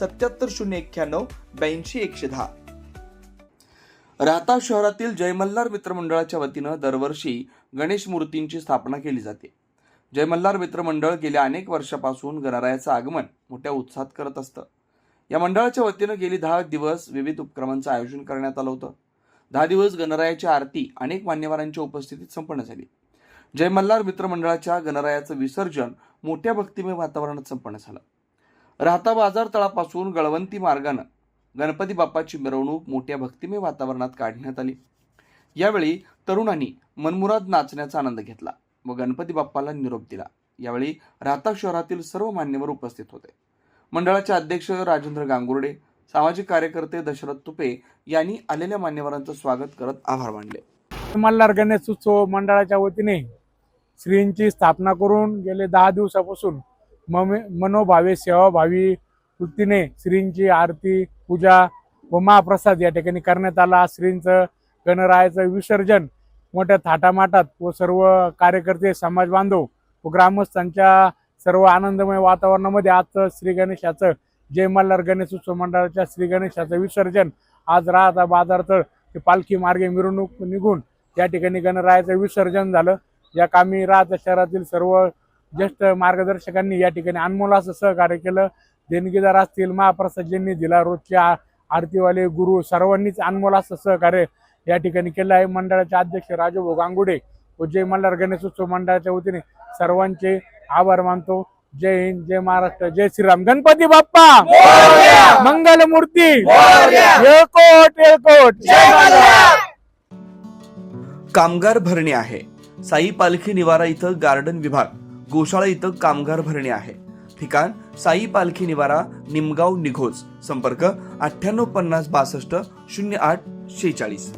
सत्याहत्तर शून्य एक्क्याण्णव ब्याऐंशी एकशे दहा. राहता शहरातील जयमल्हार मित्रमंडळाच्या वतीनं दरवर्षी गणेश मूर्तींची स्थापना केली जाते. जयमल्हार मित्रमंडळ गेल्या अनेक वर्षापासून गणरायाचं आगमन मोठ्या उत्साहात करत असतं. या मंडळाच्या वतीनं गेली दहा दिवस विविध उपक्रमांचं आयोजन करण्यात आलं होतं. दहा दिवस गणरायाची आरती अनेक मान्यवरांच्या उपस्थितीत संपन्न झाली. जयमल्हार मित्रमंडळाच्या गणरायाचं विसर्जन मोठ्या भक्तिमय वातावरणात संपन्न झालं. राहता बाजार तळापासून गळवंती मार्गानं गणपती बाप्पाची मिरवणूक मोठ्या भक्तिमय वातावरणात काढण्यात आली. यावेळी तरुणांनी मनमुराद नाचण्याचा आनंद घेतला व गणपती बाप्पाला निरोप दिला. यावेळी राहता शहरातील सर्व मान्यवर उपस्थित होते. मंडळाचे अध्यक्ष राजेंद्र गांगुर्डे सामाजिक कार्यकर्ते दशरथ तुपे यांनी आलेल्या मान्यवरांचं स्वागत करत आभार मानले. मल्हार गणेश उत्सव मंडळाच्या वतीने श्रींची स्थापना करून गेले दहा दिवसापासून ममे मनोभावे सेवाभावी वृत्तीने श्रींची आरती पूजा व महाप्रसाद या ठिकाणी करण्यात आला. श्रींचं गणरायाचं विसर्जन मोठ्या थाटामाटात व सर्व कार्यकर्ते समाज बांधव व ग्रामस्थांच्या सर्व आनंदमय वातावरणामध्ये आजचं श्री गणेशाचं जय मल्हार गणेश उत्सव मंडळाच्या श्री गणेशाचं विसर्जन आज राहता बाजारतळ ते पालखी मार्गे मिरवणूक निघून या ठिकाणी गणरायाचं विसर्जन झालं. या कामी राहता शहरातील सर्व ज्येष्ठ मार्गदर्शकांनी या ठिकाणी अनमोल असं सहकार्य केलं. देणगीदार असतील महाप्रसाद ज्यांनी दिला रोजचे आ- आरतीवाले गुरु सर्वांनीच अनमोल असं सहकार्य या ठिकाणी केलं आहे. मंडळाचे अध्यक्ष राजभाऊ गांगुडे व जय मल्हार गणेश उत्सव मंडळाच्या वतीने सर्वांचे आभार मानतो. जय हिंद जय महाराष्ट्र जय श्रीराम. गणपती बाप्पा! मंगल मूर्ती येळकोट! येळकोट कामगार भरणे आहे. साई पालखी निवारा इथं गार्डन विभाग. गोशाळा इथं कामगार भरणे आहे. ठिकाण साई पालखी निवारा निमगाव निघोज. संपर्क अठ्ठ्याण्णव पन्नास बासष्ट शून्य आठ शेहेचाळीस.